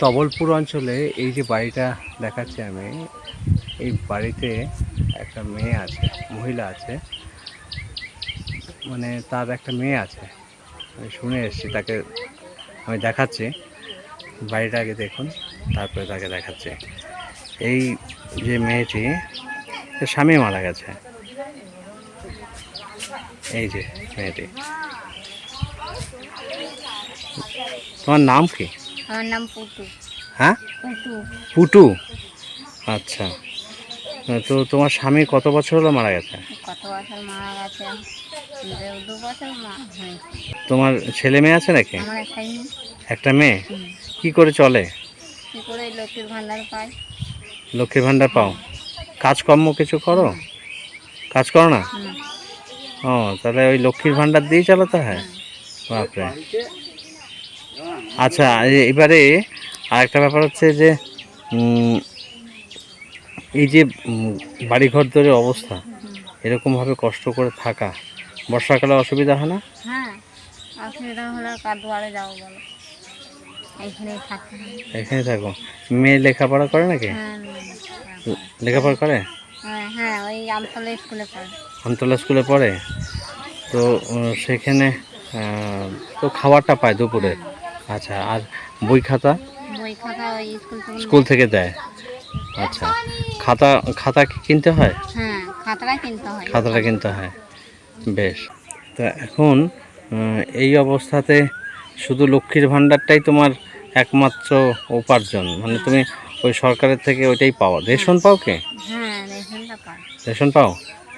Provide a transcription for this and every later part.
তবলপুর অঞ্চলে এই যে বাড়িটা দেখাচ্ছি আমি, এই বাড়িতে একটা মেয়ে আছে, মহিলা আছে। মানে তার একটা মেয়ে আছে। আমি শুনে এসেছি, তাকে আমি দেখাচ্ছি। বাড়িটা আগে দেখুন, তারপরে তাকে দেখাচ্ছি। এই যে মেয়েটি স্বামী মারা গেছে। এই যে মেয়েটি। তোমার নাম কি? আমার নাম পুটু। হ্যাঁ? পুটু। পুটু? আচ্ছা। তো তোমার স্বামী কত বছর হলো মারা গেছে? কত বছর মারা গেছে? দু বছর তোমার ছেলে মেয়ে আছে নাকি। একটা মেয়ে। কি করে চলে? কি করে লক্ষ্মীর ভান্ডার পাই লক্ষ্মীর ভাণ্ডার পাও? কাজকর্ম কিছু করো? কাজ করো না? ও তাহলে ওই লক্ষ্মীর ভাণ্ডার দিয়েই চালাতে হয়? বাপরে। আচ্ছা এবারে আরেকটা ব্যাপার হচ্ছে যে এই যে বাড়িঘর ধরে অবস্থা এরকমভাবে কষ্ট করে থাকা বর্ষাকালে অসুবিধা হয় না? হ্যাঁ অসুবিধা হলে কার দুয়ারে যাব বলো। এইখানেই থাকতে এখানে থাকো। মেয়ে লেখাপড়া করে নাকি? হ্যাঁ লেখাপড়া করে। হ্যাঁ হ্যাঁ ওই আমতলা স্কুলে পড়ে। আমতলা স্কুলে পড়ে? তো সেখানে তো খাবারটা পায় দুপুরে? আচ্ছা আর বই খাতা? বই খাতা স্কুল থেকে দেয়? আচ্ছা খাতা খাতা কি কিনতে হয়? হ্যাঁ খাতাটা কিনতে হয়। খাতাটা কিনতে হয়। বেশ তা এখন এই অবস্থাতে শুধু লক্ষ্মীর ভাণ্ডারটাই তোমার একমাত্র উপার্জন? মানে তুমি ওই সরকারের থেকে ওইটাই পাও রেশন পাও কি? হ্যাঁ রেশন পাও?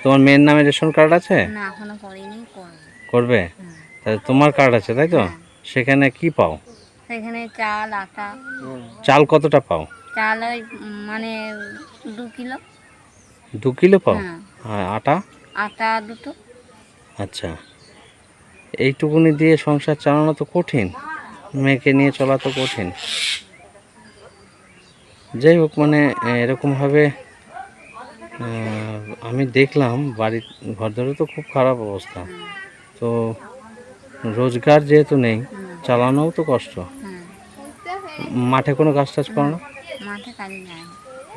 তোমার মেয়ের নামে রেশন কার্ড আছে? না এখনও করিনি করবে। হুম। তাহলে তোমার কার্ড আছে তাই তো? সেখানে কি পাও? সেখানে চাল আটা। চাল কতটা পাও? চাল ওই মানে দু কিলো। দু কিলো পাও? হ্যাঁ। আটা? আটা দুটো। আচ্ছা। এইটুকুনি দিয়ে সংসার চালানো তো কঠিন। মেয়েকে নিয়ে চলা তো কঠিন। যাই হোক মানে এরকমভাবে আমি দেখলাম বাড়ির ঘর ধরে তো খুব খারাপ অবস্থা। তো রোজগার যেহেতু নেই চালানোও তো কষ্ট। মাঠে কোনো কাজ টাজ করো না।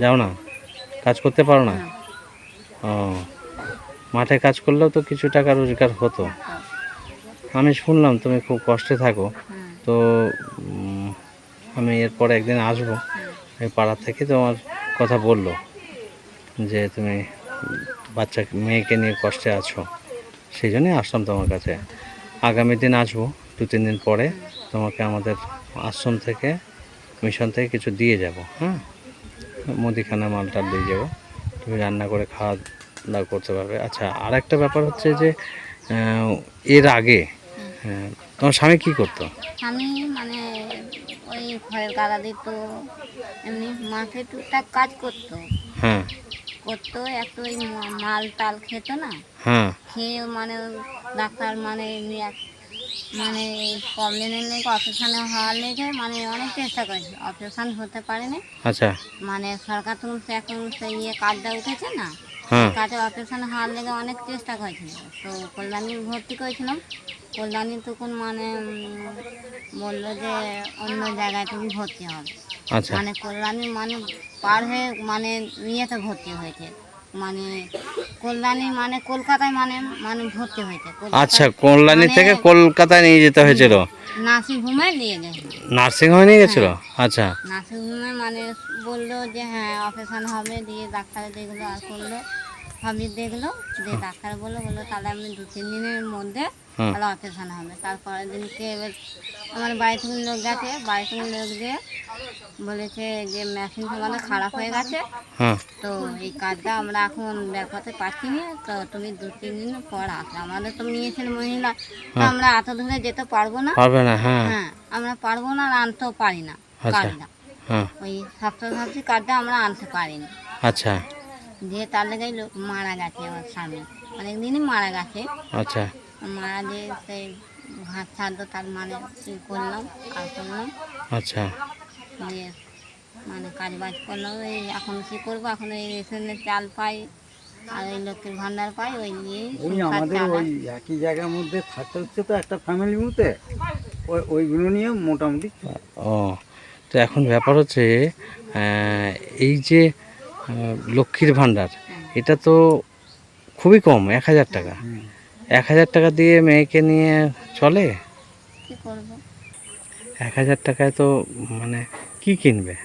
যাও না? কাজ করতে পারো না। ও মাঠে কাজ করলেও তো কিছু টাকা রোজগার হতো। আমি শুনলাম তুমি খুব কষ্টে থাকো। তো আমি এরপরে একদিন আসব। এই পাড়া থেকে তোমার কথা বলল যে তুমি বাচ্চা মেয়েকে নিয়ে কষ্টে আছো। সেই জন্যই আসলাম তোমার কাছে। আগামী দিন আসব দু তিন দিন পরে তোমাকে আমাদের আশ্রম থেকে মিশন থেকে কিছু দিয়ে যাব হ্যাঁ মুদিখানা মালটা দিয়ে যাব। তুমি রান্না করে খাওয়া দাওয়া করতে পারবে। আচ্ছা আর একটা ব্যাপার হচ্ছে যে এর আগে হ্যাঁ, তোমার স্বামী কী করতো? আমি মানে ওই ঘরের গাদা দিত এমনি মাঠে টুকটাক কাজ করতো। হ্যাঁ। করতো একটু ওই মাল টাল খেত না? হ্যাঁ। খেয়ে মানে ডাক্তার মানে মানে প্রবলেমের লেগে অপারেশানে হওয়ার লেগে মানে অনেক চেষ্টা করেছে। অপারেশান হতে পারেনি। আচ্ছা। মানে সরকার তখন সে এখন সেই ইয়ে কার্ডটা উঠেছে না? হ্যাঁ। কাজে অপারেশন হওয়ার লেগে অনেক চেষ্টা করেছিল তো কল্যাণী ভর্তি করেছিলাম। কল্যাণী তখন মানে বলল যে অন্য জায়গায় তুমি ভর্তি হবে আচ্ছা। মানে কল্যাণী মানে পার হয়ে মানে ইয়েতে ভর্তি হয়েছে। মানে কল্যাণী মানে কলকাতায় মানে মানে ভর্তি হয়েছে। আচ্ছা কল্যাণী মানে- থেকে কলকাতায় নিয়ে যেতে হয়েছিল? নিয়ে গেছে। নার্সিং হোমে নিয়ে গেছিল? আচ্ছা। মানে বলল যে হ্যাঁ অপারেশন হবে। দিয়ে ডাক্তার দেখল আর করল। সবই দেখল দিয়ে ডাক্তার বলল বলল তাহলে আমি দু তিন দিনের মধ্যে। তাহলে অপারেশন হবে। তারপরের দিনকে এবার আমার বাড়ি থেকে লোক গেছে বাড়ি থেকে লোক গিয়ে বলেছে যে মেশিন তোমাদের খারাপ হয়ে গেছে। তো এই কাজটা আমরা এখন দেখাতে পারছি না তো তুমি দু তিন দিন পর আসো আমাদের তো নিয়েছিল মহিলা আমরা এত দূরে যেতে পারব না। পারবে না হ্যাঁ। হ্যাঁ আমরা পারব না আর আনতেও পারি না আচ্ছা। হ্যাঁ ওই স্বাস্থ্যসাথী কার্ডটা আমরা আনতে পারিনি। আচ্ছা। দিয়ে তার লেগে মারা গেছে আমার স্বামী। অনেকদিনই মারা গেছে। আচ্ছা। মারা দিয়ে সেই ভাত ছাদ্য তার মানে করলাম আর করলাম। আচ্ছা। দিয়ে মানে কাজ বাজ করলাম এই এখন কী করব? এখন এই রেশনের চাল পাই আর ওই লক্ষ্মীর ভান্ডার পাই ওই নিয়েই ওই আমাদের ওই একই জায়গার মধ্যে থাকতে হচ্ছে তো একটা ফ্যামিলির মধ্যে। ওই ওইগুলো নিয়ে মোটামুটি ও তো এখন ব্যাপার হচ্ছে এই যে লক্ষ্মীর ভাণ্ডার এটা তো খুবই কম এক হাজার টাকা। এক হাজার টাকা দিয়ে মেয়েকে নিয়ে চলে? কি করব? এক হাজার টাকায় তো মানে কি কিনবে?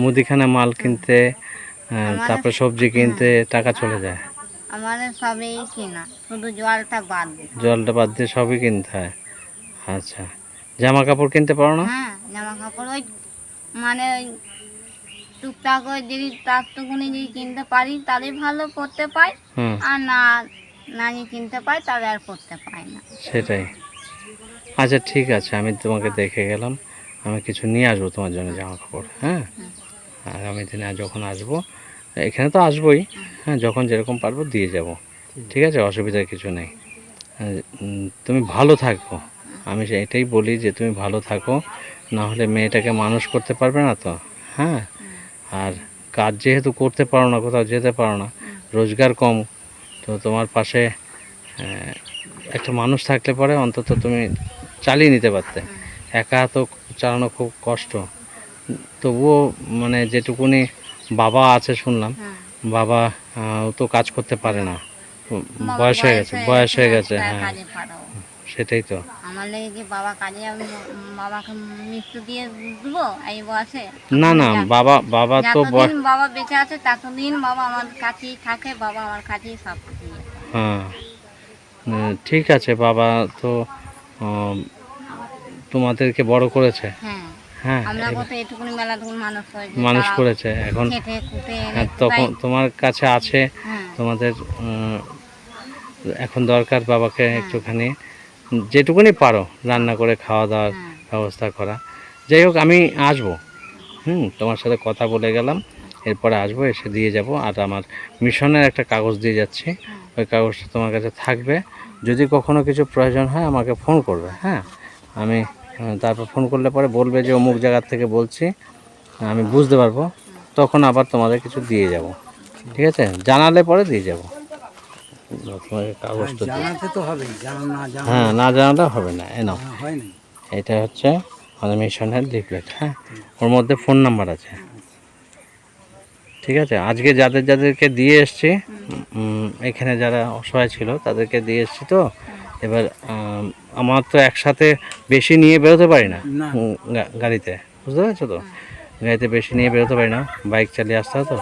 মুদিখানা মাল কিনতে তারপর সবজি কিনতে টাকা চলে যায়? আমাদের সবই কিনা শুধু জলটা বাদ দিই জলটা বাদ দিয়ে সবই কিনতে হয়? আচ্ছা। জামা কাপড় কিনতে পারো না? হ্যাঁ জামা কাপড় ওই মানে ওই টুকটাক ওই যদি তারটুকুনি যদি কিনতে পারি তাহলে ভালো পড়তে পাই আর না না যদি কিনতে পাই তাহলে আর পড়তে পাই না। সেটাই। আচ্ছা ঠিক আছে আমি তোমাকে দেখে গেলাম। আমি কিছু নিয়ে আসব তোমার জন্য জামা কাপড় হ্যাঁ আগামী দিনে যখন আসব এখানে তো আসবোই হ্যাঁ যখন যেরকম পারব দিয়ে যাব। ঠিক আছে অসুবিধার কিছু নেই। তুমি ভালো থাকো। আমি এটাই বলি যে তুমি ভালো থাকো না হলে মেয়েটাকে মানুষ করতে পারবে না তো হ্যাঁ? আর কাজ যেহেতু করতে পারো না কোথাও যেতে পারো না রোজগার কম তো তোমার পাশে একটা মানুষ থাকলে পরে অন্তত তুমি চালিয়ে নিতে পারতে। একা তো চালানো খুব কষ্ট। তবুও মানে যেটুকুনি বাবা আছে শুনলাম হ্যাঁ। বাবা ও তো কাজ করতে পারে না। বয়স হয়ে গেছে বয়স হয়ে গেছে হ্যাঁ। পাঠাবো সেটাই তো। আমার লেগে কি বাবা কাজে আমি বাবাকে মৃত্যু দিয়ে দেবো এই বয়সে? না না বাবা বাবা তো যতদিন বাবা বেঁচে আছে ততদিন বাবা আমার কাছেই থাকে বাবা আমার কাছেই সব কিছু। হ্যাঁ। ঠিক আছে বাবা তো তোমাদেরকে বড় করেছে। হ্যাঁ। হ্যাঁ আমরা এবার মেলা মানুষ করেছি এখন হ্যাঁ, তখন তোমার কাছে আছে হ্যাঁ। তোমাদের এখন দরকার বাবাকে একটুখানি। যেটুকুনি পারো রান্না করে খাওয়া দাওয়ার হ্যাঁ। ব্যবস্থা করা। যাই হোক আমি আসব। হুম তোমার সাথে কথা বলে গেলাম। এরপরে আসব এসে দিয়ে যাব। আর আমার মিশনের একটা কাগজ দিয়ে যাচ্ছি। ওই কাগজটা তোমার কাছে থাকবে। যদি কখনো কিছু প্রয়োজন হয় আমাকে ফোন করবে। হ্যাঁ আমি তারপর ফোন করলে পরে বলবে যে অমুক জায়গার থেকে বলছি। আমি বুঝতে পারব। তখন আবার তোমাদের কিছু দিয়ে যাব। ঠিক আছে? জানালে পরে দিয়ে যাব। তোমাকে কাগজটা দিই। জানাতে তো হবেই জানা না জানা হ্যাঁ না হবে না এ নাও। না এটা হচ্ছে আমাদের মিশনের লিফলেট হ্যাঁ? ওর মধ্যে ফোন নাম্বার আছে। ঠিক আছে আজকে যাদের যাদেরকে দিয়ে এসছি এখানে যারা অসহায় ছিল তাদেরকে দিয়ে এসছি তো? এবার আমার তো একসাথে বেশি নিয়ে বেরোতে পারি না গাড়িতে বুঝতে পারছ তো? গাড়িতে বেশি নিয়ে বেরোতে পারি না বাইক চালিয়ে আসতে হয় তো?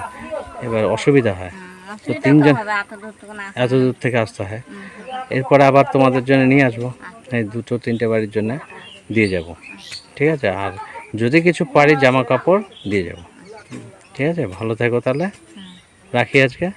এবার অসুবিধা হয় হ্যাঁ, তো তিনজন- এত দূর থেকে আসতে হয়। এরপরে আবার তোমাদের জন্য নিয়ে আসব। এই দুটো তিনটে বাড়ির জন্য দিয়ে যাব। ঠিক আছে? আর যদি কিছু পারি জামা কাপড় দিয়ে যাব। ঠিক আছে? ভালো থেকো তাহলে। রাখি আজকে।